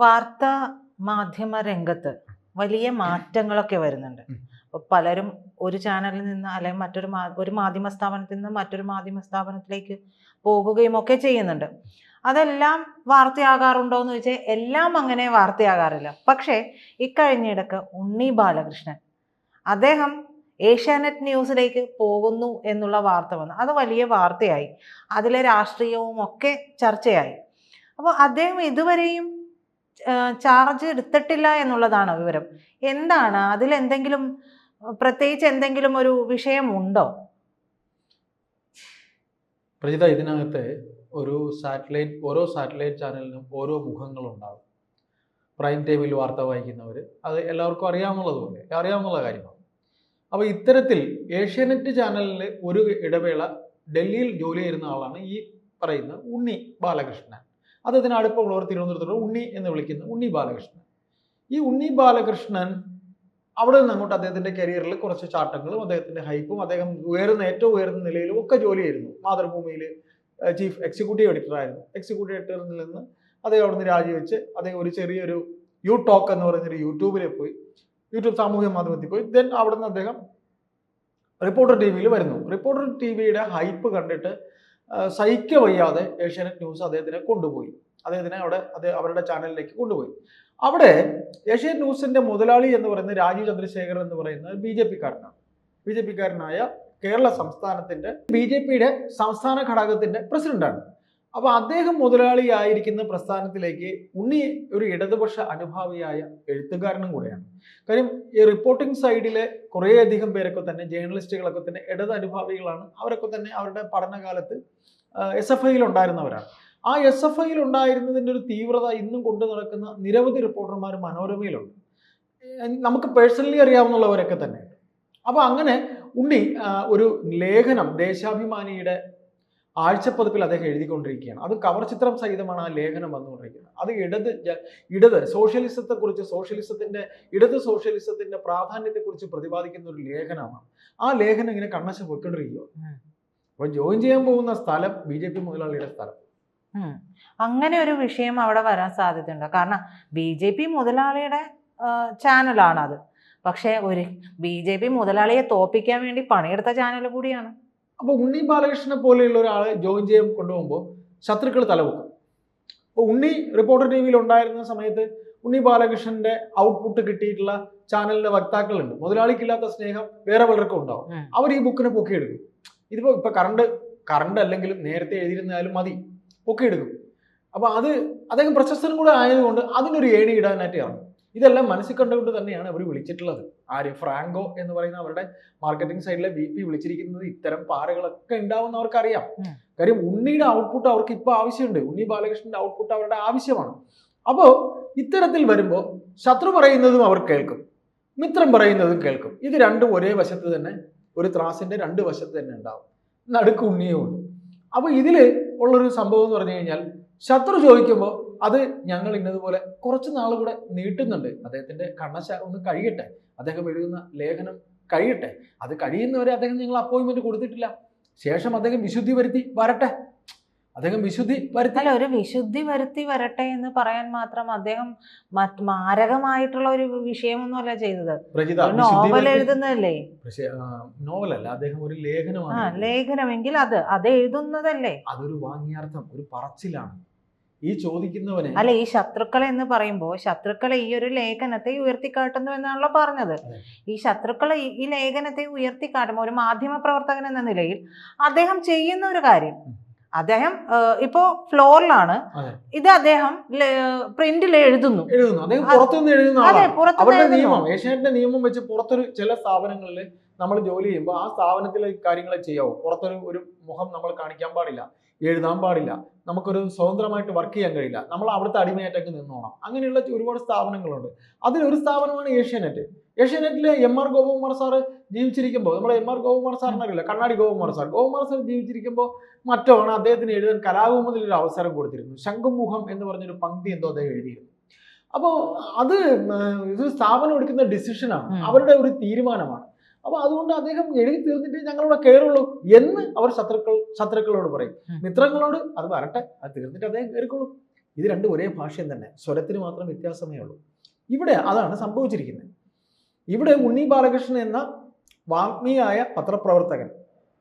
വാർത്താ മാധ്യമ രംഗത്ത് വലിയ മാറ്റങ്ങളൊക്കെ വരുന്നുണ്ട്. അപ്പോൾ പലരും ഒരു ചാനലിൽ നിന്ന് അല്ലെങ്കിൽ മറ്റൊരു ഒരു മാധ്യമ സ്ഥാപനത്തിൽ നിന്ന് മറ്റൊരു മാധ്യമ സ്ഥാപനത്തിലേക്ക് പോകുകയും ഒക്കെ ചെയ്യുന്നുണ്ട്. അതെല്ലാം വാർത്തയാകാറുണ്ടോ എന്ന് ചോദിച്ചാൽ എല്ലാം അങ്ങനെ വാർത്തയാകാറില്ല. പക്ഷേ ഇക്കഴിഞ്ഞിടക്ക് ഉണ്ണി ബാലകൃഷ്ണൻ അദ്ദേഹം ഏഷ്യാനെറ്റ് ന്യൂസിലേക്ക് പോകുന്നു എന്നുള്ള വാർത്ത വന്നു. അത് വലിയ വാർത്തയായി. അതിലെ രാഷ്ട്രീയവും ഒക്കെ ചർച്ചയായി. അപ്പോൾ അദ്ദേഹം ഇതുവരെയും ചാർജ് എടുത്തിട്ടില്ല എന്നുള്ളതാണ് വിവരം. എന്താണ്? അതിൽ എന്തെങ്കിലും പ്രത്യേകിച്ച് എന്തെങ്കിലും ഒരു വിഷയമുണ്ടോ? പ്രജിത ഇതിനകത്ത് ഒരു സാറ്റലൈറ്റ് ഓരോ സാറ്റലൈറ്റ് ചാനലിനും ഓരോ മുഖങ്ങളുണ്ടാകും പ്രൈം ടൈമിൽ വാർത്ത വായിക്കുന്നവർ അത് എല്ലാവർക്കും അറിയാവുന്നതുപോലെ അറിയാമെന്നുള്ള കാര്യമാണ്. അപ്പോൾ ഇത്തരത്തിൽ ഏഷ്യാനെറ്റ് ചാനലിൽ ഒരു ഇടവേള ഡൽഹിയിൽ ജോലി ചെയ്യുന്ന ആളാണ് ഈ പറയുന്ന ഉണ്ണി ബാലകൃഷ്ണൻ. അദ്ദേഹത്തിന് അടുപ്പമുള്ളവർ തിരുവനന്തപുരത്തുള്ള ഉണ്ണി എന്ന് വിളിക്കുന്ന. ഉണ്ണി ബാലകൃഷ്ണൻ. ഈ ഉണ്ണി ബാലകൃഷ്ണൻ അവിടെ നിന്ന് അങ്ങോട്ട് അദ്ദേഹത്തിന്റെ കരിയറിൽ കുറച്ച് ചാട്ടങ്ങളും അദ്ദേഹത്തിന്റെ ഹൈപ്പും അദ്ദേഹം ഉയർന്ന ഏറ്റവും ഉയർന്ന നിലയിലും ഒക്കെ ജോലി ചെയ്യുന്നു. മാതൃഭൂമിയിൽ ചീഫ് എക്സിക്യൂട്ടീവ് എഡിറ്റർ ആയിരുന്നു. എക്സിക്യൂട്ടീവ് എഡിറ്ററിൽ നിന്ന് അദ്ദേഹം അവിടുന്ന് രാജിവെച്ച് അദ്ദേഹം ഒരു ചെറിയൊരു യു ടോക്ക് എന്ന് പറയുന്നൊരു യൂട്യൂബിൽ പോയി. യൂട്യൂബ് സാമൂഹ്യ മാധ്യമത്തിൽ പോയി. ദെൻ അവിടെ നിന്ന് അദ്ദേഹം റിപ്പോർട്ടർ ടി വിയിൽ വരുന്നു. റിപ്പോർട്ടർ ടി വിയുടെ ഹൈപ്പ് കണ്ടിട്ട് സഹിക്ക വയ്യാതെ ഏഷ്യാനെറ്റ് ന്യൂസ് അദ്ദേഹത്തിനെ കൊണ്ടുപോയി. അദ്ദേഹത്തിനെ അവിടെ അദ്ദേഹം അവരുടെ ചാനലിലേക്ക് കൊണ്ടുപോയി. അവിടെ ഏഷ്യാനെറ്റ് ന്യൂസിന്റെ മുതലാളി എന്ന് പറയുന്നത് രാജീവ് ചന്ദ്രശേഖർ എന്ന് പറയുന്നത് ബി ജെ പിക്കാരനാണ്. ബി ജെ പിക്കാരനായ കേരള സംസ്ഥാനത്തിന്റെ ബി ജെ പിയുടെ സംസ്ഥാന ഘടകത്തിന്റെ പ്രസിഡന്റാണ്. അപ്പൊ അദ്ദേഹം മുതലാളിയായിരിക്കുന്ന പ്രസ്ഥാനത്തിലേക്ക് ഉണ്ണി ഒരു ഇടതുപക്ഷ അനുഭാവിയായ എഴുത്തുകാരനും കൂടെയാണ്. കാര്യം ഈ റിപ്പോർട്ടിംഗ് സൈഡിലെ കുറേയധികം പേരൊക്കെ തന്നെ ജേർണലിസ്റ്റുകളൊക്കെ തന്നെ ഇടത് അനുഭാവികളാണ്. അവരൊക്കെ തന്നെ അവരുടെ പഠനകാലത്ത് എസ് എഫ് ഐയിൽ ഉണ്ടായിരുന്നവരാണ്. ആ എസ് എഫ് ഐയിൽ ഉണ്ടായിരുന്നതിന്റെ ഒരു തീവ്രത ഇന്നും കൊണ്ടു നടക്കുന്ന നിരവധി റിപ്പോർട്ടർമാർ മനോരമയിലുണ്ട്. നമുക്ക് പേഴ്സണലി അറിയാവുന്നവരൊക്കെ തന്നെ അപ്പോൾ അങ്ങനെ ഉണ്ണി ഒരു ലേഖനം ദേശാഭിമാനിയുടെ ആഴ്ചപ്പതിപ്പിൽ അദ്ദേഹം എഴുതിക്കൊണ്ടിരിക്കുകയാണ്. അത് കവർ ചിത്രം സഹിതമാണ് ആ ലേഖനം വന്നുകൊണ്ടിരിക്കുന്നത്. അത് ഇടത് ഇടത് സോഷ്യലിസത്തെക്കുറിച്ച് സോഷ്യലിസത്തിന്റെ ഇടത് സോഷ്യലിസത്തിന്റെ പ്രാധാന്യത്തെക്കുറിച്ച് പ്രതിപാദിക്കുന്ന ഒരു ലേഖനമാണ്. ആ ലേഖനം ഇങ്ങനെ കണ്ണശ പോയിക്കൊണ്ടിരിക്കുക അപ്പൊ അപ്പോൾ ജോയിൻ ചെയ്യാൻ പോകുന്ന സ്ഥലം ബി ജെ പി മുതലാളിയുടെ സ്ഥലം. അങ്ങനെ ഒരു വിഷയം അവിടെ വരാൻ സാധ്യതയുണ്ടോ. കാരണം ബി ജെ പി മുതലാളിയുടെ ചാനലാണ് അത് പക്ഷേ ഒരു ബി ജെ പി മുതലാളിയെ തോപ്പിക്കാൻ വേണ്ടി പണിയെടുത്ത ചാനൽ കൂടിയാണ്. അപ്പോൾ ഉണ്ണി ബാലകൃഷ്ണനെ പോലെയുള്ള ഒരാളെ ജോയിൻ ചെയ്യാൻ കൊണ്ടുപോകുമ്പോൾ ശത്രുക്കൾ തലവെക്കും. അപ്പോൾ ഉണ്ണി റിപ്പോർട്ടർ ടി വിയിൽ ഉണ്ടായിരുന്ന സമയത്ത് ഉണ്ണി ബാലകൃഷ്ണന്റെ ഔട്ട്പുട്ട് കിട്ടിയിട്ടുള്ള ചാനലിന്റെ വക്താക്കളുണ്ട്. മുതലാളിക്കില്ലാത്ത സ്നേഹം വേറെ പലർക്കും ഉണ്ടാവും. അവർ ഈ ബുക്കിനെ പൊക്കിയെടുക്കും. ഇതിപ്പോ ഇപ്പൊ കറണ്ട് കറണ്ട് അല്ലെങ്കിലും നേരത്തെ എഴുതിയിരുന്നാലും മതി. പൊക്കിയെടുക്കും. അപ്പോൾ അത് അദ്ദേഹം പ്രശസ്തനും കൂടെ ആയതുകൊണ്ട് അതിനൊരു ഏണി ഇടാനായിട്ട് ഇറങ്ങും. ഇതെല്ലാം മനസ്സിൽ കണ്ടുകൊണ്ട് തന്നെയാണ് അവർ വിളിച്ചിട്ടുള്ളത്. ആര് ഫ്രാങ്കോ എന്ന് പറയുന്ന അവരുടെ മാർക്കറ്റിംഗ് സൈഡിലെ വി പി വിളിച്ചിരിക്കുന്നത് ഇത്തരം പാറകളൊക്കെ ഉണ്ടാവുന്ന അവർക്കറിയാം അറിയാം കാര്യം ഉണ്ണിയുടെ ഔട്ട്പുട്ട് അവർക്ക് ഇപ്പോൾ ആവശ്യമുണ്ട്. ഉണ്ണി ബാലകൃഷ്ണന്റെ ഔട്ട്പുട്ട് അവരുടെ ആവശ്യമാണ്. അപ്പോൾ ഇത്തരത്തിൽ വരുമ്പോൾ ശത്രു പറയുന്നതും അവർ കേൾക്കും. മിത്രം പറയുന്നതും കേൾക്കും. ഇത് രണ്ടും ഒരേ വശത്ത് തന്നെ ഒരു ത്രാസിന്റെ രണ്ട് വശത്ത് തന്നെ ഉണ്ടാവും. നടുക്ക് ഉണ്ണിയും ഉണ്ട് അപ്പോൾ ഇതിൽ ഉള്ളൊരു സംഭവം എന്ന് പറഞ്ഞു കഴിഞ്ഞാൽ ശത്രു ചോദിക്കുമ്പോൾ അത് ഞങ്ങൾ ഇന്നതുപോലെ കുറച്ച് നാൾ കൂടെ നീട്ടുന്നുണ്ട്. അദ്ദേഹത്തിന്റെ കണ്ണശ ഒന്ന് കഴിയട്ടെ. അദ്ദേഹം എഴുതുന്ന ലേഖനം കഴിയട്ടെ. അത് കഴിയുന്നവരെ അദ്ദേഹം നിങ്ങൾ അപ്പോയിന്റ്മെന്റ് കൊടുത്തിട്ടില്ല. ശേഷം അദ്ദേഹം വിശുദ്ധി വരുത്തി വരട്ടെ. അദ്ദേഹം വിശുദ്ധി വരുത്തി. അല്ല ഒരു വിശുദ്ധി വരുത്തി വരട്ടെ എന്ന് പറയാൻ മാത്രം അദ്ദേഹം മാരകമായിട്ടുള്ള ഒരു വിഷയമൊന്നുമല്ല ചെയ്തത്. നോവൽ എഴുതുന്നതല്ലേ? നോവലല്ല അദ്ദേഹം ഒരു ലേഖനമാണ്. ലേഖനമെങ്കിൽ അത് അത് എഴുതുന്നതല്ലേ? അതൊരു വാങ്ങിയാർത്ഥം ഒരു പറച്ചിലാണ്. ഈ ചോദിക്കുന്നവനെ അല്ല ഈ ശത്രുക്കളെ എന്ന് പറയുമ്പോൾ ശത്രുക്കളെ ഈ ഒരു ലേഖനത്തെ ഉയർത്തിക്കാട്ടുന്നു എന്നാണല്ലോ പറഞ്ഞത് ഈ ശത്രുക്കളെ ഈ- ലേഖനത്തെ ഉയർത്തിക്കാട്ടുമ്പോൾ ഒരു മാധ്യമ പ്രവർത്തകൻ എന്ന നിലയിൽ അദ്ദേഹം ചെയ്യുന്ന ഒരു കാര്യം. അദ്ദേഹം ഇപ്പോ ഫ്ലോറിലാണ്. ഇത് അദ്ദേഹം പ്രിന്റിൽ എഴുതുന്നു. അത് പുറത്തുനിന്ന് നിയമം ഏഷ്യാനെറ്റിന്റെ നിയമം വെച്ച് പുറത്തൊരു ചില സ്ഥാപനങ്ങളിൽ നമ്മൾ ജോലി ചെയ്യുമ്പോൾ ആ സ്ഥാപനത്തിലെ കാര്യങ്ങളെ ചെയ്യാവൂ. പുറത്തൊരു ഒരു മുഖം നമ്മൾ കാണിക്കാൻ പാടില്ല. എഴുതാൻ പാടില്ല. നമുക്കൊരു സ്വതന്ത്രമായിട്ട് വർക്ക് ചെയ്യാൻ കഴിയില്ല. നമ്മൾ അവിടുത്തെ അടിമയായിട്ടൊക്കെ നിന്നോണം. അങ്ങനെയുള്ള ഒരുപാട് സ്ഥാപനങ്ങളുണ്ട്. അതിലൊരു സ്ഥാപനമാണ് ഏഷ്യാനെറ്റ്. ഏഷ്യാനെറ്റിലെ എം ആർ ഗോപകുമാർ സാറ് ജീവിച്ചിരിക്കുമ്പോൾ നമ്മുടെ എം ആർ ഗോപകുമാർ സാറിന് അറിയില്ല കണ്ണാടി ഗോപകുമാർ സാർ. ഗോപകുമാർ സാർ ജീവിച്ചിരിക്കുമ്പോൾ മറ്റോ ആണ് അദ്ദേഹത്തിന് എഴുതാൻ കലാകുമുദിൽ ഒരു അവസരം കൊടുത്തിരുന്നു. ശംഖുമുഖം എന്ന് പറഞ്ഞൊരു പങ്ക്തി എന്തോ അദ്ദേഹം എഴുതിയിരുന്നു. അപ്പോൾ അത് ഇത് സ്ഥാപനം എടുക്കുന്ന ഡിസിഷനാണ് അവരുടെ ഒരു തീരുമാനമാണ്. അപ്പോൾ അതുകൊണ്ട് അദ്ദേഹം എഴുതി തീർന്നിട്ട് ഞങ്ങളിവിടെ കയറുള്ളൂ എന്ന് അവർ ശത്രുക്കൾ ശത്രുക്കളോട് പറയും. മിത്രങ്ങളോട് അത് വരട്ടെ അത് തീർന്നിട്ട് അദ്ദേഹം കയറിക്കോളും ഇത് രണ്ടും ഒരേ ഭാഷയും തന്നെ. സ്വരത്തിന് മാത്രം വ്യത്യാസമേ ഉള്ളൂ. ഇവിടെ അതാണ് സംഭവിച്ചിരിക്കുന്നത്. ഇവിടെ ഉണ്ണി ബാലകൃഷ്ണൻ എന്ന വാഗ്മിയായ പത്രപ്രവർത്തകൻ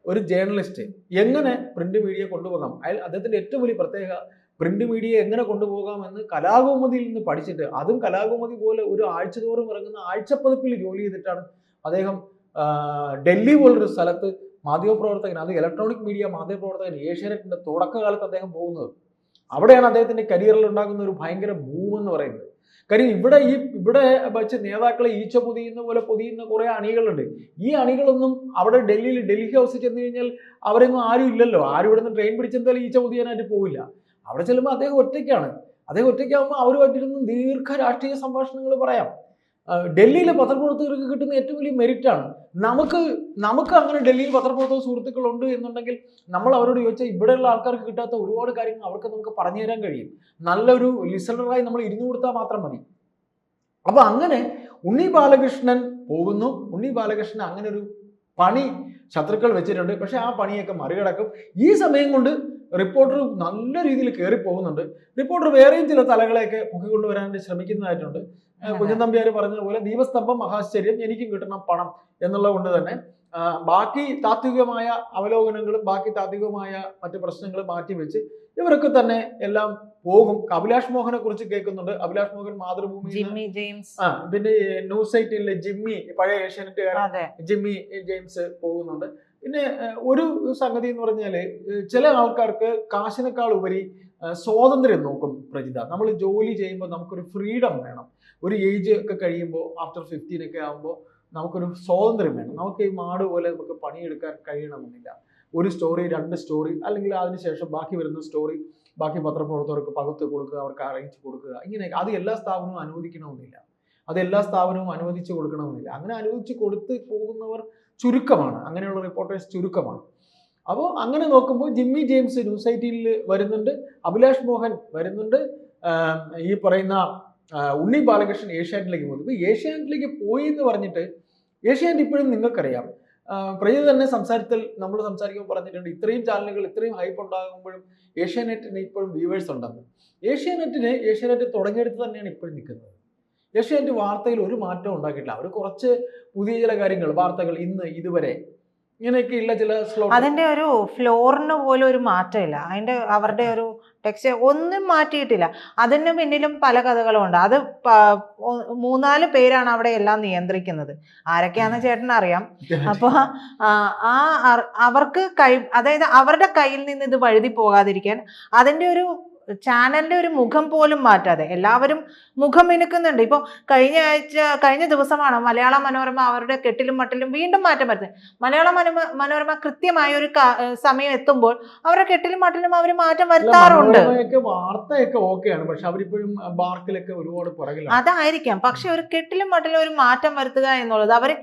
ഒരു ജേർണലിസ്റ്റ് എങ്ങനെ പ്രിന്റ് മീഡിയ കൊണ്ടുപോകാം? അയാൾ അദ്ദേഹത്തിന്റെ ഏറ്റവും വലിയ പ്രത്യേക പ്രിന്റ് മീഡിയ എങ്ങനെ കൊണ്ടുപോകാം എന്ന് കലാകൗമുദിയിൽ നിന്ന് പഠിച്ചിട്ട് അതും കലാകൗമുദി പോലെ ഒരു ആഴ്ച തോറും ഇറങ്ങുന്ന ആഴ്ചപ്പതിപ്പിൽ ജോലി ചെയ്തിട്ടാണ് അദ്ദേഹം ഡൽഹി പോലൊരു സ്ഥലത്ത് മാധ്യമപ്രവർത്തകൻ അത് ഇലക്ട്രോണിക് മീഡിയ മാധ്യമപ്രവർത്തകൻ ഏഷ്യാനെറ്റിന്റെ തുടക്കകാലത്ത് അദ്ദേഹം പോകുന്നത്. അവിടെയാണ് അദ്ദേഹത്തിന്റെ കരിയറിൽ ഉണ്ടാകുന്ന ഒരു ഭയങ്കര ബൂം എന്ന് പറയുന്നത്. കാര്യം ഇവിടെ ഈ ഇവിടെ വെച്ച് നേതാക്കളെ ഈച്ച പൊതിയുന്ന പോലെ പൊതിയുന്ന കുറെ അണികളുണ്ട്. ഈ അണികളൊന്നും അവിടെ ഡൽഹിയിൽ ഡൽഹി ഹൗസിൽ ചെന്ന് കഴിഞ്ഞാൽ അവരൊന്നും ആരും ഇല്ലല്ലോ. ആരും ഇവിടെ നിന്ന് ട്രെയിൻ പിടിച്ചെന്തായാലും ഈച്ച പൊതിയാനായിട്ട് പോവില്ല. അവിടെ ചെല്ലുമ്പോൾ അദ്ദേഹം ഒറ്റയ്ക്കാണ്. അദ്ദേഹം ഒറ്റയ്ക്കാകുമ്പോൾ അവരുമായിട്ടിരുന്ന് ദീർഘ രാഷ്ട്രീയ സംഭാഷണങ്ങൾ പറയാം. ഡൽഹിയിലെ പത്രപ്രവർത്തകർക്ക് കിട്ടുന്ന ഏറ്റവും വലിയ മെറിറ്റാണ് നമുക്ക് നമുക്ക് അങ്ങനെ ഡൽഹിയിൽ പത്രപ്രവർത്തക സുഹൃത്തുക്കളുണ്ട് എന്നുണ്ടെങ്കിൽ നമ്മൾ അവരോട് ചോദിച്ചാൽ ഇവിടെയുള്ള ആൾക്കാർക്ക് കിട്ടാത്ത ഒരുപാട് കാര്യങ്ങൾ അവർക്ക് നമുക്ക് പറഞ്ഞു തരാൻ കഴിയും. നല്ലൊരു ലിസണറായി നമ്മൾ ഇരുന്നു കൊടുത്താൽ മാത്രം മതി. അപ്പൊ അങ്ങനെ ഉണ്ണി ബാലകൃഷ്ണൻ പോകുന്നു. ഉണ്ണി ബാലകൃഷ്ണൻ അങ്ങനെ ഒരു പണി ശത്രുക്കൾ വെച്ചിട്ടുണ്ട്. പക്ഷെ ആ പണിയൊക്കെ മറികടക്കും. ഈ സമയം കൊണ്ട് റിപ്പോർട്ടർ നല്ല രീതിയിൽ കയറി പോകുന്നുണ്ട് റിപ്പോർട്ടർ വേറെയും ചില തലകളെയൊക്കെ പൊക്കിക്കൊണ്ടുവരാനായിട്ട് ശ്രമിക്കുന്നതായിട്ടുണ്ട്. കുഞ്ഞൻ നമ്പ്യാർ പറഞ്ഞതുപോലെ ദീപസ്തംഭം മഹാശ്ചര്യം എനിക്കും കിട്ടണം പണം എന്നുള്ളത് കൊണ്ട് തന്നെ ബാക്കി താത്വികമായ അവലോകനങ്ങളും ബാക്കി താത്വികമായ മറ്റു പ്രശ്നങ്ങളും മാറ്റിവെച്ച് ഇവരൊക്കെ തന്നെ എല്ലാം പോകും. അഭിലാഷ് മോഹനെ കുറിച്ച് കേൾക്കുന്നുണ്ട്. Abhilash Mohan Mathrubhumi Jimmy James. ആ പിന്നെ ന്യൂസ് സൈറ്റിലെ ജിമ്മി പഴയ ഏഷ്യാനെറ്റുകാരൻ അതെ. ജിമ്മി ജെയിംസ് പോകുന്നുണ്ട്. പിന്നെ ഒരു സംഗതി എന്ന് പറഞ്ഞാൽ ചില ആൾക്കാർക്ക് കാശിനേക്കാൾ ഉപരി സ്വാതന്ത്ര്യം നോക്കും പ്രജിത. നമ്മൾ ജോലി ചെയ്യുമ്പോൾ നമുക്കൊരു ഫ്രീഡം വേണം. ഒരു ഏജ് ഒക്കെ കഴിയുമ്പോൾ ആഫ്റ്റർ ഫിഫ്റ്റീൻ ഒക്കെ ആകുമ്പോൾ നമുക്കൊരു സ്വാതന്ത്ര്യം വേണം. നമുക്ക് ഈ മാട് പോലെ നമുക്ക് പണിയെടുക്കാൻ കഴിയണമെന്നില്ല. ഒരു സ്റ്റോറി രണ്ട് സ്റ്റോറി അല്ലെങ്കിൽ അതിനുശേഷം ബാക്കി വരുന്ന സ്റ്റോറി ബാക്കി പത്രപ്രവർത്തകർക്ക് പകുത്ത് കൊടുക്കുക അവർക്ക് അറിയിച്ചു കൊടുക്കുക ഇങ്ങനെ അത് എല്ലാ സ്ഥാപനവും അനുവദിക്കണമെന്നില്ല. അത് എല്ലാ സ്ഥാപനവും അനുവദിച്ചു കൊടുക്കണമെന്നില്ല. അങ്ങനെ അനുവദിച്ചു കൊടുത്ത് പോകുന്നവർ ചുരുക്കമാണ്. അങ്ങനെയുള്ള റിപ്പോർട്ടേഴ്സ് ചുരുക്കമാണ്. അപ്പോൾ അങ്ങനെ നോക്കുമ്പോൾ ജിമ്മി ജെയിംസ് ന്യൂസ് വരുന്നുണ്ട് അഭിലാഷ് മോഹൻ വരുന്നുണ്ട്. ഈ പറയുന്ന ഉണ്ണി ബാലകൃഷ്ണൻ ഏഷ്യാനെറ്റിലേക്ക് പോകുന്നു. ഇപ്പോൾ ഏഷ്യാനെറ്റിലേക്ക് പോയി എന്ന് പറഞ്ഞിട്ട് ഏഷ്യാനെറ്റ് ഇപ്പോഴും നിങ്ങൾക്കറിയാം. പ്രജിത തന്നെ സംസാരത്തിൽ നമ്മൾ സംസാരിക്കുമ്പോൾ പറഞ്ഞിട്ടുണ്ട് ഇത്രയും ചാനലുകൾ ഇത്രയും ഹൈപ്പ് ഉണ്ടാകുമ്പോഴും ഏഷ്യാനെറ്റിന് ഇപ്പോഴും വ്യൂവേഴ്സ് ഉണ്ടെന്ന്. ഏഷ്യാനെറ്റിന് ഏഷ്യാനെറ്റ് തുടങ്ങിയെടുത്ത് തന്നെയാണ് ഇപ്പോഴും നിൽക്കുന്നത്. ഏഷ്യാനെറ്റ് വാർത്തയിൽ ഒരു മാറ്റം ഉണ്ടാക്കിയിട്ടില്ല. അവർ കുറച്ച് പുതിയ ചില കാര്യങ്ങൾ വാർത്തകൾ ഇന്ന് ഇതുവരെ ഇങ്ങനെയൊക്കെയുള്ള ചില സ്ലോ അതിന്റെ ഒരു ഫ്ലോറിന് പോലും ഒരു മാറ്റമില്ല. അതിന്റെ അവരുടെ ഒരു ടെക്സ്റ്റ് ഒന്നും മാറ്റിയിട്ടില്ല. അതിന് പിന്നിലും പല കഥകളും ഉണ്ട്. അത് മൂന്നാൽ പേരാണ് അവിടെ എല്ലാം നിയന്ത്രിക്കുന്നത്. ആരൊക്കെയാണെന്ന് ചേട്ടൻ അറിയാം. അപ്പൊ ആ ആ അവർക്ക് കൈ അതായത് അവരുടെ കയ്യിൽ നിന്ന് ഇത് വഴുതി പോകാതിരിക്കാൻ അതിന്റെ ഒരു ചാനലിന്റെ ഒരു മുഖം പോലും മാറ്റാതെ എല്ലാവരും മുഖം മിനുക്കുന്നുണ്ട് ഇപ്പോൾ കഴിഞ്ഞ ആഴ്ച കഴിഞ്ഞ ദിവസമാണ് മലയാള മനോരമ അവരുടെ കെട്ടിലും മട്ടിലും വീണ്ടും മാറ്റം വരുന്നത്. മലയാള മനോമ മനോരമ കൃത്യമായ ഒരു സമയം എത്തുമ്പോൾ അവരുടെ കെട്ടിലും മട്ടിലും അവർ മാറ്റം വരുത്താറുണ്ട്. വാർത്തയൊക്കെ ഓക്കെയാണ്. പക്ഷെ അവരിപ്പോഴും ബാർക്കിലൊക്കെ ഒരുപാട് പുറകിലാണ്. അതായിരിക്കാം. പക്ഷെ ഒരു കെട്ടിലും മട്ടിലും ഒരു മാറ്റം വരുത്തുക എന്നുള്ളത് അവർ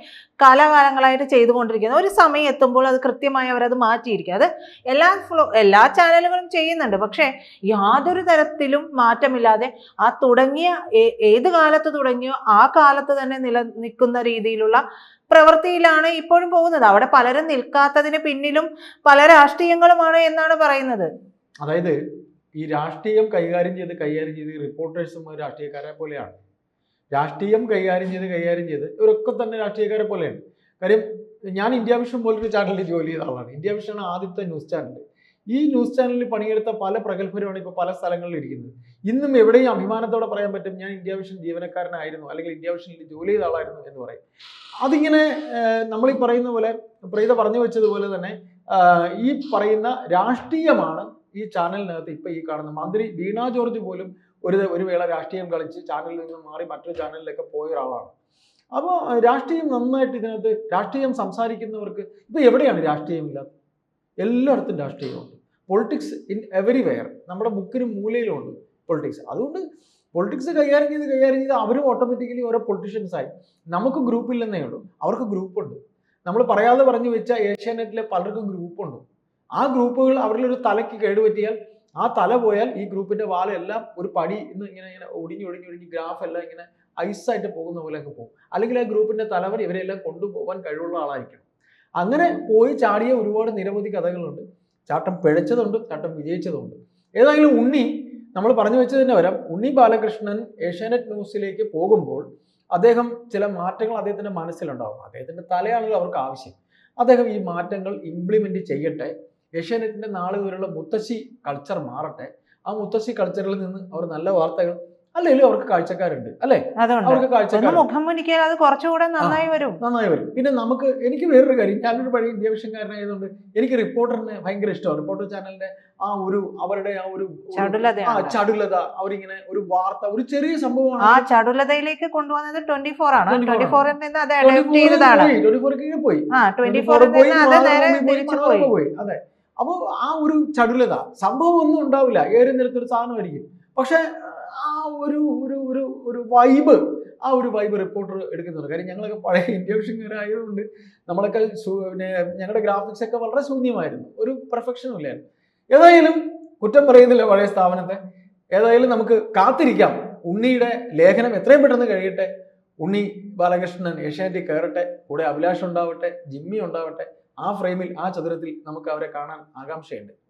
കാലാകാലങ്ങളായിട്ട് ചെയ്തുകൊണ്ടിരിക്കുന്നത് ഒരു സമയം എത്തുമ്പോൾ അത് കൃത്യമായി അവരത് മാറ്റിയിരിക്കും. അത് എല്ലാ ഫ്ലോ എല്ലാ ചാനലുകളും ചെയ്യുന്നുണ്ട്. പക്ഷേ യാതൊരു തരത്തിലും മാറ്റമില്ലാതെ ആ തുടങ്ങിയ ഏത് കാലത്ത് തുടങ്ങിയോ ആ കാലത്ത് തന്നെ നിലനിൽക്കുന്ന രീതിയിലുള്ള പ്രവൃത്തിയിലാണ് ഇപ്പോഴും പോകുന്നത്. അവിടെ പലരും നിൽക്കാത്തതിന് പിന്നിലും പല രാഷ്ട്രീയങ്ങളുമാണ് എന്നാണ് പറയുന്നത്. അതായത് ഈ രാഷ്ട്രീയം കൈകാര്യം ചെയ്ത് കൈകാര്യം ചെയ്ത് റിപ്പോർട്ടേഴ്സും രാഷ്ട്രീയക്കാരെ പോലെയാണ്. രാഷ്ട്രീയം കൈകാര്യം ചെയ്ത് കൈകാര്യം ചെയ്ത് ഇവരൊക്കെ തന്നെ രാഷ്ട്രീയക്കാരെ പോലെയാണ്. കാര്യം ഞാൻ ഇന്ത്യ വിഷൻ പോലൊരു ചാനലിൽ ജോലി ചെയ്ത ആളാണ്. ഇന്ത്യ വിഷനാണ് ആദ്യത്തെ ന്യൂസ് ചാനൽ ഈ ന്യൂസ് ചാനലിൽ പണിയെടുത്ത പല പ്രഗത്ഭരുമാണ് ഇപ്പോൾ പല സ്ഥലങ്ങളിൽ ഇരിക്കുന്നത്. ഇന്നും എവിടെയും അഭിമാനത്തോടെ പറയാൻ പറ്റും ഞാൻ ഇന്ത്യ വിഷൻ ജീവനക്കാരനായിരുന്നു അല്ലെങ്കിൽ ഇന്ത്യ വിഷനിൽ ജോലി ചെയ്ത ആളായിരുന്നു എന്ന് പറയും. അതിങ്ങനെ നമ്മൾ ഈ പറയുന്ന പോലെ പ്രീത പറഞ്ഞു വെച്ചതുപോലെ തന്നെ ഈ പറയുന്ന രാഷ്ട്രീയമാണ് ഈ ചാനലിനകത്ത് ഇപ്പൊ ഈ കാണുന്ന മന്ത്രി വീണ ജോർജ് പോലും ഒരു ഒരു വേള രാഷ്ട്രീയം കളിച്ച് ചാനലിൽ നിന്ന് മാറി മറ്റൊരു ചാനലിലൊക്കെ പോയ ഒരാളാണ്. അപ്പോൾ രാഷ്ട്രീയം നന്നായിട്ട് ഇതിനകത്ത് രാഷ്ട്രീയം സംസാരിക്കുന്നവർക്ക് ഇപ്പൊ എവിടെയാണ് രാഷ്ട്രീയം ഇല്ലാത്തത് എല്ലായിടത്തും രാഷ്ട്രീയമുണ്ട്. പൊളിറ്റിക്സ് ഇൻ എവരിവെയർ നമ്മുടെ മുക്കിനും മൂലയിലുണ്ട് പൊളിറ്റിക്സ് അതുകൊണ്ട് പൊളിറ്റിക്സ് കൈകാര്യം ചെയ്ത് കൈകാര്യം ചെയ്ത് അവരും ഓട്ടോമാറ്റിക്കലി ഓരോ പൊളിറ്റീഷ്യൻസ് ആയി. നമുക്ക് ഗ്രൂപ്പില്ലെന്നേ ഉള്ളൂ. അവർക്ക് ഗ്രൂപ്പുണ്ട് നമ്മൾ പറയാതെ പറഞ്ഞു വെച്ച ഏഷ്യാനെറ്റിലെ പലർക്കും ഗ്രൂപ്പുണ്ട് ആ ഗ്രൂപ്പുകൾ അവരിലൊരു തലയ്ക്ക് കേടുപറ്റിയാൽ ആ തല പോയാൽ ഈ ഗ്രൂപ്പിന്റെ വാലെല്ലാം ഒരു പടി ഇന്ന് ഇങ്ങനെ ഇങ്ങനെ ഒടിഞ്ഞു ഒടിഞ്ഞു ഒടിഞ്ഞ് ഗ്രാഫ് എല്ലാം ഇങ്ങനെ ഐസായിട്ട് പോകുന്ന പോലെയൊക്കെ പോകും. അല്ലെങ്കിൽ ആ ഗ്രൂപ്പിന്റെ തലവർ ഇവരെല്ലാം കൊണ്ടുപോകാൻ കഴിവുള്ള ആളായിരിക്കണം. അങ്ങനെ പോയി ചാടിയ ഒരുപാട് നിരവധി കഥകളുണ്ട്. ചാട്ടം പിഴച്ചതുണ്ട് ചാട്ടം വിജയിച്ചതുണ്ട്. ഏതായാലും ഉണ്ണി നമ്മൾ പറഞ്ഞു വെച്ചത് തന്നെ വരാം. ഉണ്ണി ബാലകൃഷ്ണൻ ഏഷ്യാനെറ്റ് ന്യൂസിലേക്ക് പോകുമ്പോൾ അദ്ദേഹം ചില മാറ്റങ്ങൾ അദ്ദേഹത്തിന്റെ മനസ്സിലുണ്ടാവും. അദ്ദേഹത്തിന്റെ തലയാണല്ലോ അവർക്ക് ആവശ്യം. അദ്ദേഹം ഈ മാറ്റങ്ങൾ ഇംപ്ലിമെന്റ് ചെയ്യട്ടെ. ഏഷ്യാനെറ്റിന്റെ നാളെ വരെയുള്ള മുത്തശ്ശി കൾച്ചർ മാറട്ടെ. ആ മുത്തശ്ശി കൾച്ചറിൽ നിന്ന് അവർ നല്ല വാർത്തകൾ അല്ലെങ്കിൽ അവർക്ക് കാഴ്ചക്കാരുണ്ട് അല്ലെ? അവർക്ക് കാഴ്ചക്കാരുടെ കാഴ്ചക്കാർ മുഖം മുനിക്കാൻ അത് കുറച്ചുകൂടെ നന്നായി വരും. നന്നായി വരും. പിന്നെ നമുക്ക് എനിക്ക് വേറൊരു കാര്യം ഞാനൊരു പഴയ ഇന്ത്യ വിഷയക്കാരനായതുകൊണ്ട് എനിക്ക് റിപ്പോർട്ടറിനെ ഭയങ്കര ഇഷ്ടമാണ്. റിപ്പോർട്ടർ ചാനലിന്റെ ആ ഒരു അവരുടെ ആ ഒരു ആ ചടുലത അവരിങ്ങനെ ഒരു വാർത്ത ഒരു ചെറിയ സംഭവമാണ്. ആ ചടുലതയിലേക്ക് കൊണ്ടുവന്നത് ട്വന്റി ഫോർ ആണ്. 24 ട്വന്റി ഫോറിൽ നിന്ന് അത് അഡോപ്റ്റ് ചെയ്തതാണ്. പോയി, 24 കീഴിൽ പോയി. ട്വന്റി 24 ഫോറിൽ നിന്ന് അത് നേരെ പോയി, തിരിച്ചു പോയി. പോയി. അതെ. അപ്പോ ആ ഒരു ചടുലത സംഭവം ഒന്നും ഉണ്ടാവില്ല. ഏറെ നിരത്തൊരു സാധനമായിരിക്കും. പക്ഷെ ആ ഒരു ഒരു ഒരു ഒരു വൈബ് ആ ഒരു വൈബ് റിപ്പോർട്ടർ എടുക്കുന്നുണ്ട്. കാര്യം ഞങ്ങളൊക്കെ പഴയ ഇന്ത്യ വിഷയക്കാരായതുകൊണ്ട് നമ്മളൊക്കെ പിന്നെ ഞങ്ങളുടെ ഗ്രാഫിക്സ് ഒക്കെ വളരെ ശൂന്യമായിരുന്നു. ഒരു പെർഫെക്ഷനും ഇല്ലായിരുന്നു. ഏതായാലും കുറ്റം പറയുന്നില്ല പഴയ സ്ഥാപനത്തെ. ഏതായാലും നമുക്ക് കാത്തിരിക്കാം. ഉണ്ണിയുടെ ലേഖനം എത്രയും പെട്ടെന്ന് കഴിയട്ടെ. ഉണ്ണി ബാലകൃഷ്ണൻ ഏഷ്യാനെറ്റിൽ കയറട്ടെ. കൂടെ അഭിലാഷം ഉണ്ടാവട്ടെ ജിമ്മി ഉണ്ടാവട്ടെ. ആ ഫ്രെയിമിൽ ആ ചതുരത്തിൽ നമുക്ക് അവരെ കാണാൻ ആകാംക്ഷയുണ്ട്.